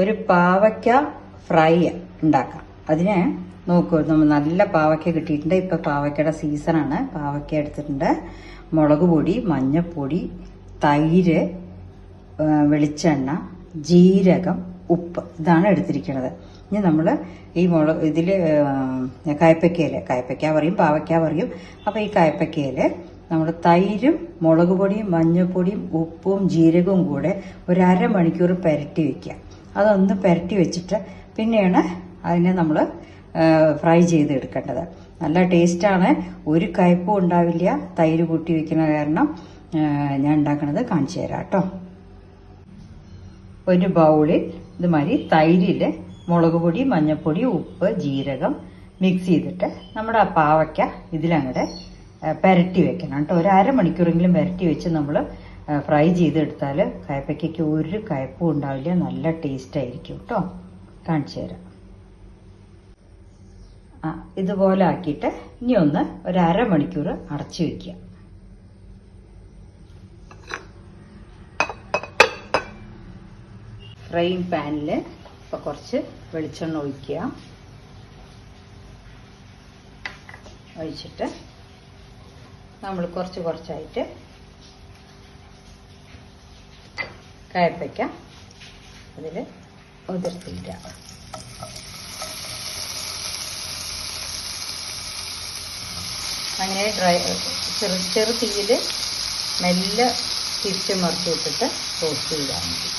ഒരു പാവയ്ക്ക ഫ്രൈ ഉണ്ടാക്കാം. അതിന് നോക്കൂ നമ്മൾ നല്ല പാവയ്ക്ക കിട്ടിയിട്ടുണ്ട്. ഇപ്പൊ പാവയ്ക്കയുടെ സീസണാണ് പാവയ്ക്ക എടുത്തിട്ടുണ്ട്. മുളക് പൊടി മഞ്ഞപ്പൊടി തൈര് വെളിച്ചെണ്ണ ജീരകം ഉപ്പ് ഇതാണ് എടുത്തിരിക്കുന്നത്. ഇനി നമ്മൾ ഈ മുളക് ഇതിൽ കായപ്പയ്ക്കയിൽ കായപ്പയ്ക്ക പറയും പാവയ്ക്ക പറയും. അപ്പോൾ ഈ കായപ്പയ്ക്കയിൽ നമ്മൾ തൈരും മുളക് പൊടിയും മഞ്ഞൾപ്പൊടിയും ഉപ്പും ജീരകവും കൂടെ ഒരു അരമണിക്കൂർ പുരട്ടി വെക്കുക. അതൊന്ന് പുരട്ടി വെച്ചിട്ട് പിന്നെയാണ് അതിനെ നമ്മൾ ഫ്രൈ ചെയ്ത് എടുക്കേണ്ടത് നല്ല ടേസ്റ്റാണ്. ഒരു കയ്പും ഉണ്ടാവില്ല. തൈര് കൂട്ടി വെക്കുന്ന കാരണം ഞാൻ ഉണ്ടാക്കുന്നത് കാണിച്ചു തരാം കേട്ടോ. ഒരു ബൗളിൽ ഇതുമാതിരി തൈരിൽ മുളക് പൊടി മഞ്ഞൾപ്പൊടി ഉപ്പ് ജീരകം മിക്സ് ചെയ്തിട്ട് നമ്മുടെ പാവയ്ക്ക ഇതിലങ്ങടെ പുരട്ടി വെക്കണം കേട്ടോ. ഒരു അരമണിക്കൂറെങ്കിലും പുരട്ടി വെച്ച് നമ്മൾ ഫ്രൈ ചെയ്തെടുത്താൽ കയപ്പയ്ക്കയ്ക്ക് ഒരു കയപ്പും ഉണ്ടാവില്ല. നല്ല ടേസ്റ്റ് ആയിരിക്കും കേട്ടോ കാണിച്ചു തരാം. ആ ഇതുപോലെ ആക്കിയിട്ട് ഇനി ഒന്ന് ഒരു അരമണിക്കൂർ അടച്ചു വയ്ക്കുക ഫ്രൈയിങ് പാനിൽ ഇപ്പോൾ കുറച്ച് വെളിച്ചെണ്ണ ഒഴിക്കുക. ഒഴിച്ചിട്ട് നമ്മൾ കുറച്ച് കുറച്ചായിട്ട് കയപ്പയ്ക്ക അതിൽ ഉതിർത്തിയില്ല അങ്ങനെ ഡ്രൈ ചെറു ചെറു തീയിൽ മെല്ലെ തിരിച്ചു മറിച്ച് വിട്ടിട്ട് റോസ്റ്റ് ചെയ്താൽ മതി.